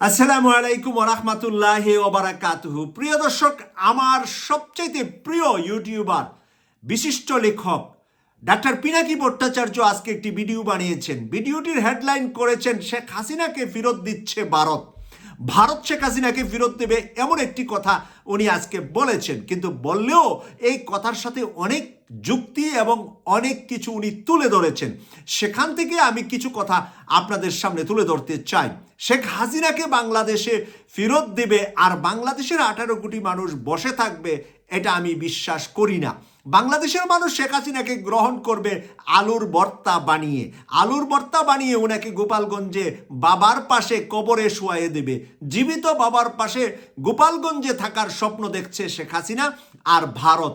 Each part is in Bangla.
আসসালামু আলাইকুম ওরহমতুল্লাহ ওবারাকাতুহু। প্রিয় দর্শক, আমার সবচাইতে প্রিয় ইউটিউবার, বিশিষ্ট লেখক, ডাক্তার পিনাকি ভট্টাচার্য আজকে একটি ভিডিও বানিয়েছেন। ভিডিওটির হেডলাইন করেছেন শেখ হাসিনাকে ফেরত দিচ্ছে ভারত। ভারত শেখ হাসিনাকে ফেরত দেবে এমন একটি কথা উনি আজকে বলেছেন। কিন্তু বললেও এই কথার সাথে অনেক যুক্তি এবং অনেক কিছু উনি তুলে ধরেছেন। সেখান থেকে আমি কিছু কথা আপনাদের সামনে তুলে ধরতে চাই। শেখ হাসিনাকে বাংলাদেশে ফেরত দেবে আর বাংলাদেশের আঠারো কোটি মানুষ বসে থাকবে, এটা আমি বিশ্বাস করি না। বাংলাদেশের মানুষ শেখ হাসিনাকে গ্রহণ করবে আলুর বর্তা বানিয়ে। আলুর বর্তা বানিয়ে ওনাকে গোপালগঞ্জে বাবার পাশে কবরে শোয়াইয়ে দেবে। জীবিত বাবার পাশে গোপালগঞ্জে থাকার স্বপ্ন দেখছে শেখ হাসিনা আর ভারত।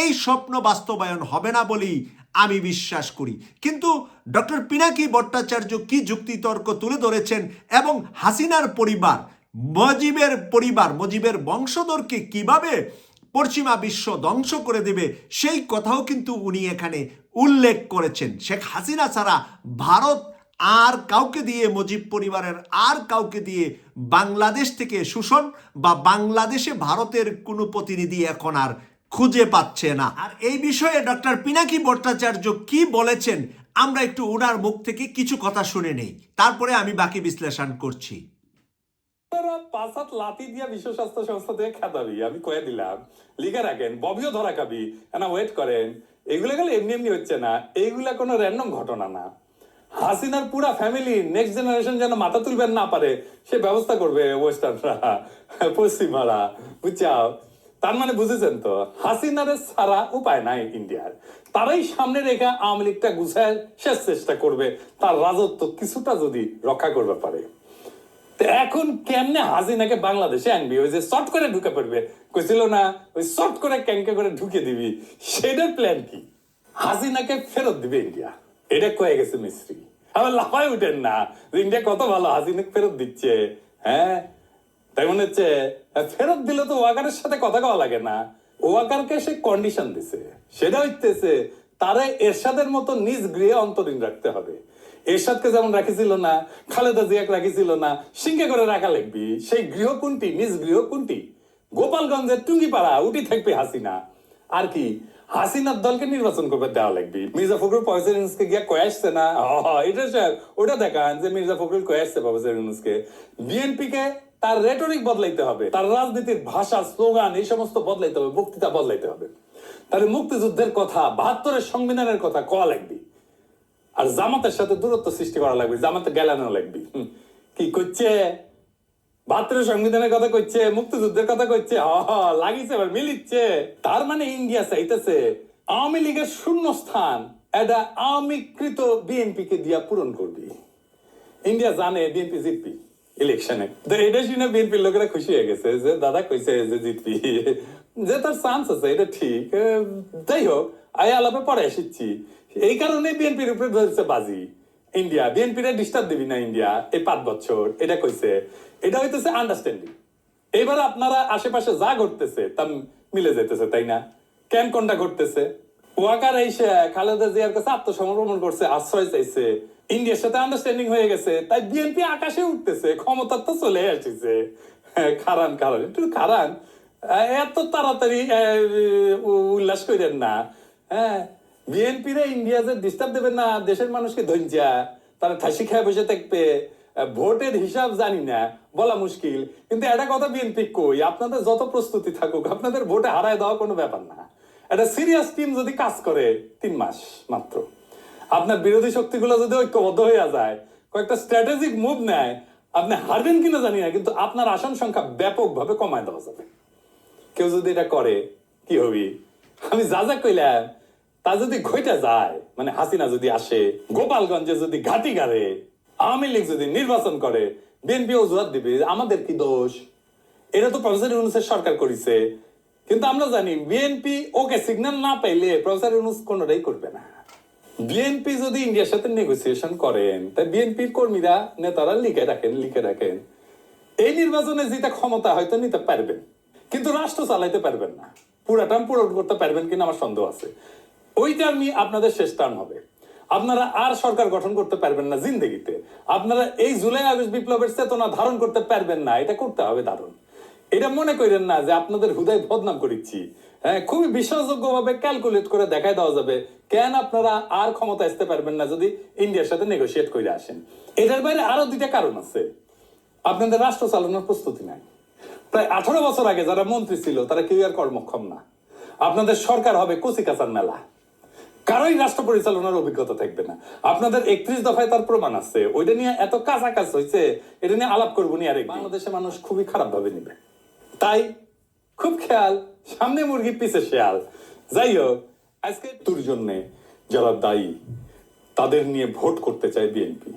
এই স্বপ্ন বাস্তবায়ন হবে না বলেই আমি বিশ্বাস করি। কিন্তু ডক্টর পিনাকি ভট্টাচার্য কি যুক্তিতর্ক তুলে ধরেছেন এবং হাসিনার পরিবার, মজিবের পরিবার, মজিবের বংশধরকে কীভাবে পশ্চিমা বিশ্ব ধ্বংস করে দেবে সেই কথাও কিন্তু উনি এখানে উল্লেখ করেছেন। শেখ হাসিনা ছাড়া ভারত আর কাউকে দিয়ে মুজিব পরিবারের আর কাউকে দিয়ে বাংলাদেশ থেকে শোষণ বা বাংলাদেশে ভারতের কোনো প্রতিনিধি এখন আর খুঁজে পাচ্ছে না। আর এই বিষয়ে ডক্টর পিনাকি ভট্টাচার্য কি বলেছেন, আমরা একটু ওনার মুখ থেকে কিছু কথা শুনে নেই। তারপরে আমি বাকি বিশ্লেষণ করছি। পাঁচ লাথি দিয়া বিশ্ব স্বাস্থ্য সংস্থা থেকে খেতাবি আমি কয়ে দিলাম, লিখে রাখেন, ববিও ধরা খাবি না ওয়েট করেন, এগুলো গেলে এমনি এমনি হচ্ছে না এইগুলা কোনো র্যান্ডম ঘটনা না। হাসিনার পুরা ফ্যামিলি নেক্সট জেনারেশন যেন মাথা তুলবেন না পারে, সে ব্যবস্থা করবে ওয়েস্টার্নরা পশ্চিমারা, বুঝছাও? তার মানে বুঝেছেন তো, হাসিনারে ছাড়া উপায় নাই ইন্ডিয়ার। তারাই সামনে রেখে আওয়ামী লীগটা গুছায় শেষ চেষ্টা করবে, তার রাজত্ব কিছুটা যদি রক্ষা করবে পারে। এখন কেমনে হাসিনাকে বাংলাদেশে আনবি? ওই যে শর্ট করে ঢুকে পড়বে। কইছিল না, ওই শর্ট করে ক্যাঙ্কে করে ঢুকে দিবি। সেটার প্ল্যান কি? হাসিনাকে ফেরত দিবে ইন্ডিয়া। এটা কয়ে গেছে মিস্ত্রি। আবার লাফাই উঠেন না। যে ইন্ডিয়া কত ভালো, হাসিনাকে ফেরত দিচ্ছে হ্যাঁ? তাই মনে হচ্ছে ফেরত দিলে তো ওয়াকারের সাথে কথা কওয়া লাগে না। ওয়াকারকে সে কন্ডিশন দিছে। সেটা হইতেছে, তারা এরশাদের মতো নিজ গৃহে অন্তরীণ রাখতে হবে। এরশাদকে যেমন রাখিছিল না, খালেদা জিয়াকে রাখিছিল না সিংহে করে রাখা লাগবি। সেই গৃহ কোনটি? নিজ গৃহ কোনটি? গোপালগঞ্জের টুঙ্গিপাড়া, উঠি থাকবে হাসিনা। আর কি? হাসিনার দলকে নির্বাচন করবে দেওয়া লাগবে। মির্জা ফখরুল পয়সা ইউনুসকে গিয়া কয়ে আসছে না? এটা স্যার, ওটা দেখান যে মির্জা ফখরুল কয়ে আসছে প্রফেসর বিএনপি কে তার রেটরিক বদলাইতে হবে, তার রাজনীতির ভাষা স্লোগান এই সমস্ত বদলাইতে হবে, বক্তৃতা বদলাইতে হবে। তাহলে মুক্তিযুদ্ধের কথা, বাহাত্তরের সংবিধানের কথা কওয়া লাগবে? আর জামাতের সাথে দূরত্ব সৃষ্টি করা লাগবে, জামাতে গেলানো লাগবে। কি করছে? সংবিধানের কথা কইছে, মুক্তিযুদ্ধের কথা কইছে লাগিছে মিলিচ্ছে। তার মানে ইন্ডিয়া চাইতেছে, আওয়ামী লীগের শূন্য স্থান এটা আওয়ামীকৃত বিএনপি কে দিয়া পূরণ করবি। ইন্ডিয়া জানে বিএনপি জিতবি ইলেকশনে। তো এটা শুনে বিএনপির লোকেরা খুশি হয়ে গেছে যে, দাদা কইছে যে জিতবি। যে তার চান্স আছে, এটা ঠিক। যাই হোক, আয় আলাপে পরে এসেছি এই কারণে বিএনপির উপরে ধরেছে বাজি। ইন্ডিয়া বিএনপির ডিস্টার্ব দিবি না ইন্ডিয়া এই পাঁচ বছর এটা কইছে। এটা হইতেছে আন্ডারস্ট্যান্ডিং এবার আপনারা আশেপাশে যা ঘটতেছে তা মিলে যেতেছে তাই না? কেন কোনটা ঘটতেছে? ওয়াকার এসে খালেদা জিয়ার কাছে আত্মসমর্পণ করছে আশ্রয় চাইছে। ইন্ডিয়ার সাথে আন্ডারস্ট্যান্ডিং হয়ে গেছে। তাই বিএনপি আকাশে উঠতেছে ক্ষমতা তো চলে আসছে হ্যাঁ, খারান খারান একটু খারান। এত তাড়াতাড়ি উল্লাস করেন না। হ্যাঁ বিএনপি রে ইন্ডিয়া যে ডিস্টার্ব দেবেন না, দেশের মানুষকে ধৈর্যা, তারা ঠাসি খেয়ে বসে থাকবে ভোটের হিসাব জানি না, বলা মুশকিল। কিন্তু একটা কথা বিএনপি কই, আপনাদের যত প্রস্তুতি থাকুক, আপনাদের ভোটে হারায় দেওয়া কোনো ব্যাপার না। একটা সিরিয়াস টিম যদি কাজ করে, তিন মাস মাত্র। আপনার বিরোধী শক্তিগুলো যদি ঐক্যবদ্ধ হয়ে যায়, কয়েকটা স্ট্র্যাটেজিক মুভ নেয়, আপনি হারবেন কিনা জানি না, কিন্তু আপনার আসন সংখ্যা ব্যাপকভাবে কমায় দেওয়া যাবে। কেউ যদি এটা করে, কি হবি? আমি যা যা কইলাম তা যদি ঘইটা যায় মানে হাসিনা যদি আসে, গোপালগঞ্জে যদি ঘাটি গাড়ে, আওয়ামী লীগ যদি নির্বাচন করে বিএনপি অজুহাত দিবে, আমাদের কি দোষ? এটা তো প্রফেসর ইউনুসের সরকার করেছে। কিন্তু আমরা জানি, বিএনপি ওকে সিগন্যাল না পাইলে প্রফেসর ইউনুস কোনোটাই করবে না। বিএনপি যদি ইন্ডিয়ার সাথে নেগোসিয়েশন করেন, তাই বিএনপির কর্মীরা, নেতারা লিখে রাখেন লিখে রাখেন। এই নির্বাচনে যেটা ক্ষমতা হয়তো নিতে পারবেন। কিন্তু রাষ্ট্র চালাইতে পারবেন না। পুরা টার্ম পূরণ করতে পারবেন কিনা আমার সন্দেহ আছে। ওই টার্মই আপনাদের শেষ টার্ম হবে। আপনারা আর সরকার গঠন করতে পারবেন না জিন্দগিতে। আপনারা এই জুলাই আগস্ট বিপ্লবের চেতনা ধারণ করতে পারবেন না, এটা করতে হবে ধারণ এটা মনে করেন না যে আপনাদের হুদায় বদনাম করেছি হ্যাঁ খুবই বিশ্বাসযোগ্য ভাবে ক্যালকুলেট করে দেখাই দেওয়া যাবে কেন আপনারা আর ক্ষমতা আসতে পারবেন না যদি ইন্ডিয়ার সাথে নেগোসিয়েট করে আসেন। এটার বাইরে আরও দুইটা কারণ আছে। আপনাদের রাষ্ট্র চালানোর প্রস্তুতি নাই। প্রায় আঠারো বছর আগে যারা মন্ত্রী ছিল, তারা কেউ আর কর্মক্ষম না। আপনাদের সরকার হবে কচি কাঁচার মেলা। কারোই রাষ্ট্র পরিচালনার অভিজ্ঞতা থাকবে না। আপনাদের একত্রিশ দফায় তার প্রমাণ আছে। ওইটা নিয়ে এত কাছাকাছ হয়েছে এটা নিয়ে আলাপ করব নি আরেক বাংলাদেশে মানুষ খুবই খারাপ ভাবে নিবে। তাই খুব খেয়াল সামনে মুরগি পিছে শেয়াল। যাই হোক আজকে তোর জন্যে যারা দায়ী তাদের নিয়ে ভোট করতে চায় বিএনপি।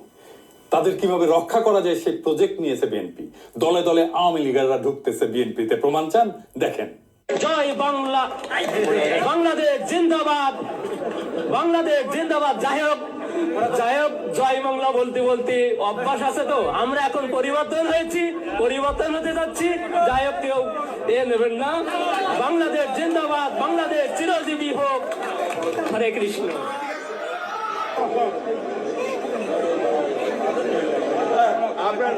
তাদের কীভাবে রক্ষা করা যায় সেই প্রজেক্ট নিয়েছে বিএনপি। দলে দলে আওয়ামী লীগাররা ঢুকতেছে বিএনপিতে। প্রমাণ চান? দেখেন। জয় বাংলা। বাংলাদেশ জিন্দাবাদ। বাংলাদেশ জিন্দাবাদ। যাই হোক যাই হোক, জয় বাংলা বলতে বলতে অভ্যাস আছে তো। আমরা এখন পরিবর্তন হয়েছি, পরিবর্তন হতে যাচ্ছি। যাই হোক, কেউ এ নেবেন না। বাংলাদেশ জিন্দাবাদ, বাংলাদেশ চিরজীবী হোক। হরে কৃষ্ণ। আপনার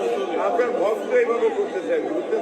আপনার ভক্ত এইভাবে করতে চাই বুঝছেন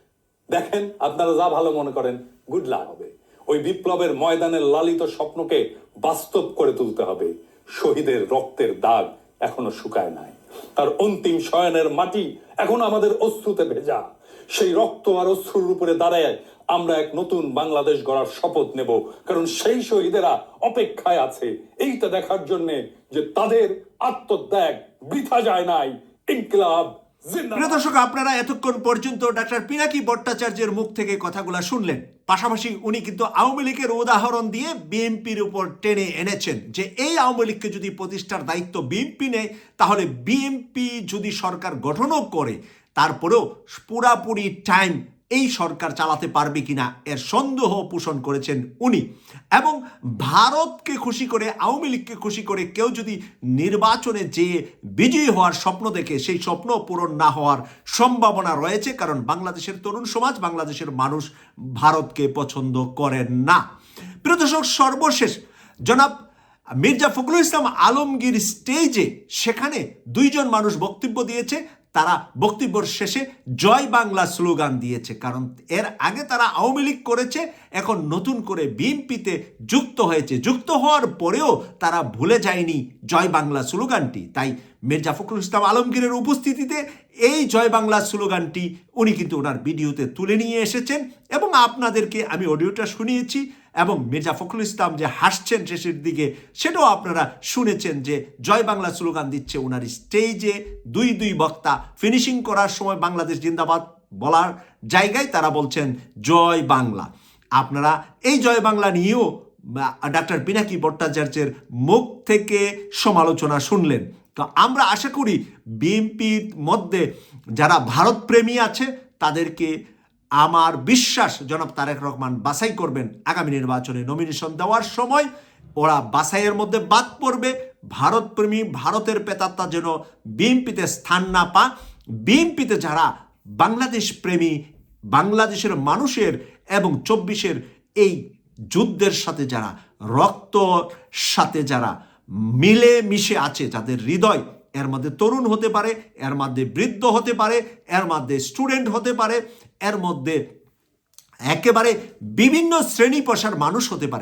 দেখেন, আপনারা যা ভালো মনে করেন গুড লাক হবে। ওই বিপ্লবের ময়দানের লালিত স্বপ্নকে বাস্তব করে তুলতে হবে। শহীদের রক্তের দাগ এখনও শুকায় নাই। তার অন্তিম শয়নের মাটি এখন আমাদের অশ্রুতে ভেজা। সেই রক্ত আর অশ্রুর উপরে দাঁড়ায় আমরা এক নতুন বাংলাদেশ গড়ার শপথ নেব। কারণ সেই শহীদেরা অপেক্ষায় আছে। এইটা দেখার জন্যে যে তাদের আত্মত্যাগ বৃথা যায় নাই। ইনকিলাব। প্রিয় দর্শক, আপনারা এতক্ষণ পর্যন্ত ডাক্তার পিনাকি ভট্টাচার্যের মুখ থেকে কথাগুলো শুনলেন। পাশাপাশি উনি কিন্তু আওয়ামী লীগের উদাহরণ দিয়ে বিএনপির উপর টেনে এনেছেন যে এই আওয়ামী লীগকে যদি প্রতিষ্ঠার দায়িত্ব বিএনপি নেয়, তাহলে বিএনপি যদি সরকার গঠনও করে, তারপরেও পুরাপুরি টাইম এই সরকার চালাতে পারবে কিনা এর সন্দেহ পোষণ করেছেন উনি। এবং ভারতকে খুশি করে, আওয়ামী লীগকে খুশি করে কেউ যদি নির্বাচনে যে বিজয়ী হওয়ার স্বপ্ন দেখে, সেই স্বপ্ন পূরণ না হওয়ার সম্ভাবনা রয়েছে, কারণ বাংলাদেশের তরুণ সমাজ, বাংলাদেশের মানুষ ভারতকে পছন্দ করেন না। প্রিয় দর্শক, সর্বশেষ, জনাব মির্জা ফখরুল ইসলাম আলমগীর স্টেজে সেখানে দুইজন মানুষ বক্তব্য দিয়েছে। তারা বক্তব্যের শেষে জয় বাংলা স্লোগান দিয়েছে। কারণ এর আগে তারা আওয়ামী লীগ করেছে, এখন নতুন করে বিএনপিতে যুক্ত হয়েছে। যুক্ত হওয়ার পরেও তারা ভুলে যায়নি জয় বাংলা স্লোগানটি। তাই মির্জা ফখরুল ইসলাম আলমগীরের উপস্থিতিতে এই জয় বাংলা স্লোগানটি উনি কিন্তু ওনার ভিডিওতে তুলে নিয়ে এসেছেন। এবং আপনাদেরকে আমি অডিওটা শুনিয়েছি। এবং মির্জা ফখরুল ইসলাম যে হাসছেন শেষের দিকে, সেটাও আপনারা শুনেছেন যে জয় বাংলা স্লোগান দিচ্ছে ওনার স্টেজে। দুই দুই বক্তা ফিনিশিং করার সময় বাংলাদেশ জিন্দাবাদ বলার জায়গায় তারা বলছেন, জয় বাংলা। আপনারা এই জয় বাংলা নিয়েও ডাক্তার পিনাকি ভট্টাচার্যের মুখ থেকে সমালোচনা শুনলেন। তো আমরা আশা করি বিএনপির মধ্যে যারা ভারতপ্রেমী আছে, তাদেরকে আমার বিশ্বাস, জনাব তারেক রহমান বাছাই করবেন আগামী নির্বাচনে নমিনেশন দেওয়ার সময়। ওরা বাছাইয়ের মধ্যে বাদ পড়বে। ভারতপ্রেমী, ভারতের পেতাত্তা যেন বিএনপিতে স্থান না পা বিএনপিতে যারা বাংলাদেশ প্রেমী, বাংলাদেশের মানুষের এবং চব্বিশের এই যুদ্ধের সাথে যারা রক্ত সাথে যারা মিলে মিশে আছে, যাদের হৃদয় এর মধ্যে তরুণ হতে পারে, এর মধ্যে বৃদ্ধ হতে পারে, এর মধ্যে স্টুডেন্ট হতে পারে এর মধ্যে একেবারে বিভিন্ন শ্রেণি পেশার মানুষ হতে পারে।